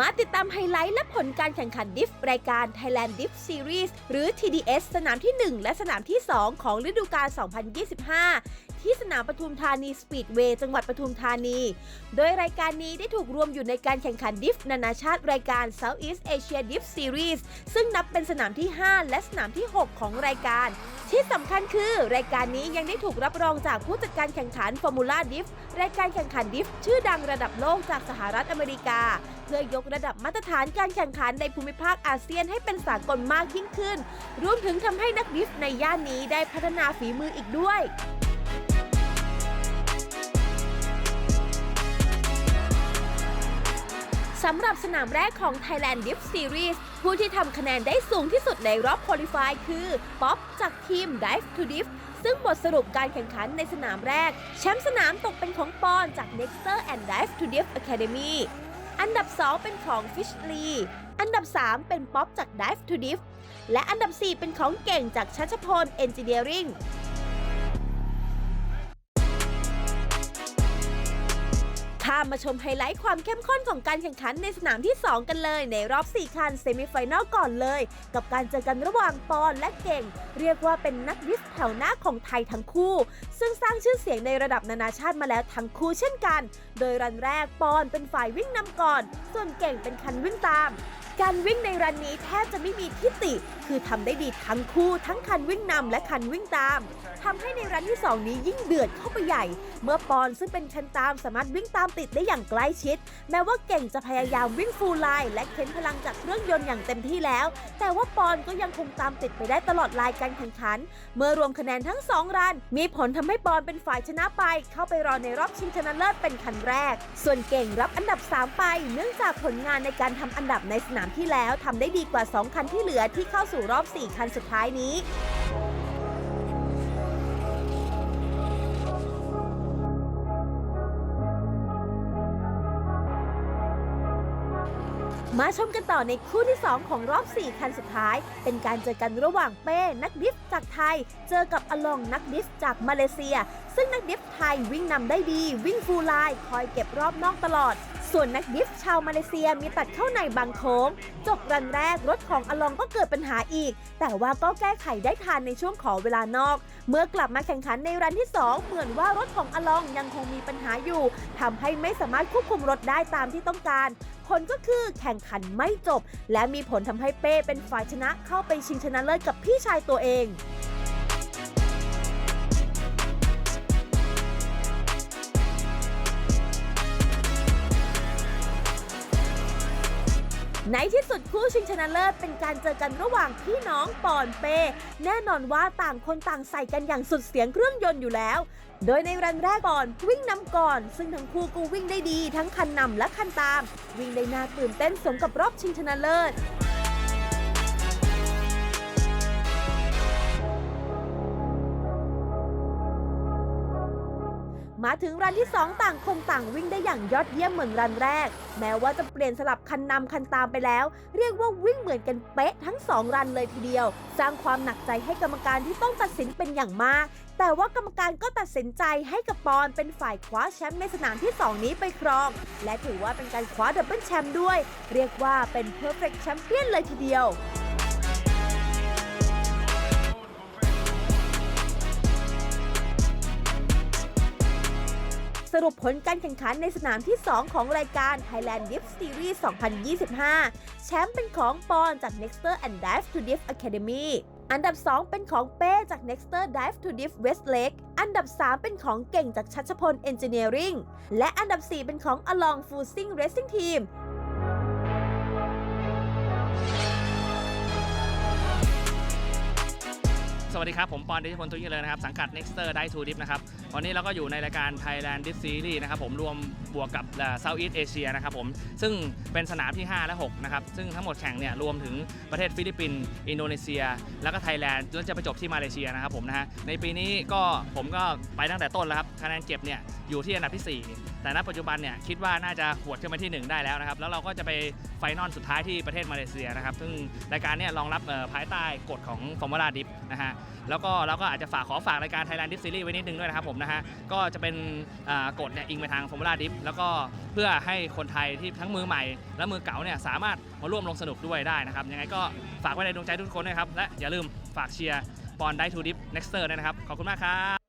มาติดตามไฮไลท์และผลการแข่งขันดิฟรายการ Thailand Diff Series หรือ TDS สนามที่ 1 และสนามที่ 2 ของฤดูกาล 2025 ที่สนามปทุมธานีสปีดเวย์จังหวัดปทุมธานี โดยรายการนี้ได้ถูกรวมอยู่ในการแข่งขันดิฟนานาชาติรายการ Southeast Asia Diff Series ซึ่งนับเป็นสนามที่ 5 และสนามที่ 6 ของรายการที่สำคัญคือรายการนี้ยังได้ถูกรับรองจากผู้จัดการแข่งขันฟอร์มูล่าดิฟรายการแข่งขันดิฟชื่อดังระดับโลกจากสหรัฐอเมริกา เพื่อยกระดับมาตรฐานการแข่งขันในภูมิภาคอาเซียนให้เป็นสากลมากยิ่งขึ้น รวมถึงทำให้นักดิฟในย่านนี้ได้พัฒนาฝีมืออีกด้วย สำหรับสนามแรกของ Thailand Diff Series ผู้ที่ทำคะแนนได้สูงที่สุดในรอบ Qualify คือป๊อปจากทีม Dive to Diff ซึ่งบทสรุปการแข่งขันในสนามแรก แชมป์สนามตกเป็นของปอนจาก Nexter and Dive to Diff Academy อันดับ 2 เป็นของ Fish Lee อันดับ 3 เป็นป๊อปจาก Dive to Diff และอันดับ 4 เป็นของเก่งจากชัชพล Engineering ามมาชมไฮไลท์ความเข้มข้นของการแข่งขันในสนามที่ 2 กันเลย ในรอบ 4 คันเซมิไฟแนลก่อนเลย กับการเจอกันระหว่างปอนและเก่ง เรียกว่าเป็นนักดิสแถวหน้าของไทยทั้งคู่ ซึ่งสร้างชื่อเสียงในระดับนานาชาติมาแล้วทั้งคู่เช่นกัน โดยรันแรกปอนเป็นฝ่ายวิ่งนำก่อน ส่วนเก่งเป็นคันวิ่งตาม การวิ่งในรันนี้แทบจะไม่มีทิฏฐิคือทำได้ดีทั้งคู่ทั้งคันวิ่งนำและคันวิ่งตามทำให้ในรันที่ 2 นี้ยิ่งเดือดเข้าไปใหญ่ เมื่อปอนซึ่งเป็นคันตามสามารถวิ่งตามติดได้อย่างใกล้ชิด แม้ว่าเก่งจะพยายามวิ่งฟูลไลน์และเค้นพลังจากเครื่องยนต์อย่างเต็มที่แล้ว แต่ว่าปอนก็ยังคงตามติดไปได้ตลอดลายการแข่งขัน เมื่อรวมคะแนนทั้ง 2 รัน มีผลทำให้ปอนเป็นฝ่ายชนะไป เข้าไปรอในรอบชิงชนะเลิศเป็นคันแรก ส่วนเก่งรับอันดับ 3 ไป เนื่องจากผลงานในการทำอันดับในสนามามที่แล้วทำได้ดีกว่า 2 คันที่เหลือที่เข้าสู่รอบ 4 คันสุดท้ายนี้มาชมกันต่อในคู่ที่ 2 ของรอบ 4 คันสุดท้าย เป็นการเจอกันระหว่างเป้ นักดิฟจากไทย เจอกับอลองนักดิฟจากมาเลเซีย ซึ่งนักดิฟไทยวิ่งนำได้ดี วิ่งฟูลไลน์คอยเก็บรอบนอกตลอด ส่วนนักดิฟชาวมาเลเซียมีตัดเข้าในบางโค้ง จบรันแรกรถของอลองก็เกิดปัญหาอีก แต่ว่าก็แก้ไขได้ทันในช่วงขอเวลานอก เมื่อกลับมาแข่งขันในรันที่ 2 เหมือนว่ารถของอลองยังคงมีปัญหาอยู่ทำให้ไม่สามารถควบคุมรถได้ตามที่ต้องการผลก็คือแข่งขันไม่จบ และมีผลทำให้เป้เป็นฝ่ายชนะเข้าไปชิงชนะเลิศกับพี่ชายตัวเอง ในที่สุดคู่ชิงชนะเลิศเป็นการเจอกันระหว่างพี่น้องปอนเป้แน่นอนว่าต่างคนต่างใส่กันอย่างสุดเสียงเครื่องยนต์อยู่แล้ว โดยในรันแรกก่อนวิ่งนำก่อน ซึ่งทั้งคู่ก็วิ่งได้ดี ทั้งคันนำและคันตาม วิ่งได้น่าตื่นเต้นสมกับรอบชิงชนะเลิศ มาถึงรันที่ 2 ต่างคนต่างวิ่งได้อย่างยอดเยี่ยมเหมือนรันแรก แม้ว่าจะเปลี่ยนสลับคันนำคันตามไปแล้ว เรียกว่าวิ่งเหมือนกันเป๊ะทั้ง 2 รันเลยทีเดียว สร้างความหนักใจให้กรรมการที่ต้องตัดสินเป็นอย่างมาก แต่ว่ากรรมการก็ตัดสินใจให้กับปอนเป็นฝ่ายคว้าแชมป์ในสนามที่ 2 นี้ไปครอง และถือว่าเป็นการคว้าดับเบิลแชมป์ด้วย เรียกว่าเป็น perfect champion เลยทีเดียว รุปผลการแข่งขันในสนามที่ 2 ของรายการ Thailand Diff Series 2025 แชมป์เป็นของปอนจาก Nexter and Dive to Diff Academy อันดับ 2 เป็นของเป้จาก Nexter Dive to Diff Westlake อันดับ 3 เป็นของเก่งจากชัชพล Engineering และอันดับ 4 เป็นของ Along Fusing Racing Team สวัสดีครับ ผมปอนดิชพลตุยเลยนะครับ สังกัด Nexter Dive to Dip นะครับ วันนี้เราก็อยู่ในรายการ Thailand Dip Series นะครับผมรวมบวกกับเอ่อ Southeast Asia นะครับผมซึ่งเป็นสนามที่ 5 และ 6 นะครับ ซึ่งทั้งหมดแข่งเนี่ยรวมถึงประเทศฟิลิปปินส์อินโดนีเซีย แล้วก็ไทยแลนด์แล้วจะไปจบที่มาเลเซียนะครับผมนะฮะในปีนี้ก็ผมก็ไปตั้งแต่ต้นแล้วครับคะแนนเก็บเนี่ยอยู่ที่อันดับที่ 4 แต่ณปัจจุบันเนี่ยคิดว่าน่าจะหวดขึ้นมาที่ 1 ได้แล้วนะครับ แล้วเราก็จะไปไฟนอลสุดท้ายที่ประเทศมาเลเซียนะครับ ซึ่งรายการเนี่ยรองรับภายใต้กฎของ Formula Dip นะฮะแล้วก็เราก็อาจจะฝากขอฝากรายการ Thailand Dip Series ไว้นิดนึงด้วยนะครับผมนะนะฮะ ก็จะเป็นกฎเนี่ยอิงไปทางฟอร์มูล่าดิฟแล้วก็เพื่อให้คนไทยที่ทั้งมือใหม่ และมือเก่าเนี่ยสามารถมาร่วมลงสนุกด้วยได้นะครับ ยังไงก็ฝากไว้ในดวงใจทุกคนนะครับ และอย่าลืมฝากเชียร์บอลได้ทูดิฟเน็กเตอร์นะครับ ขอบคุณมากครับ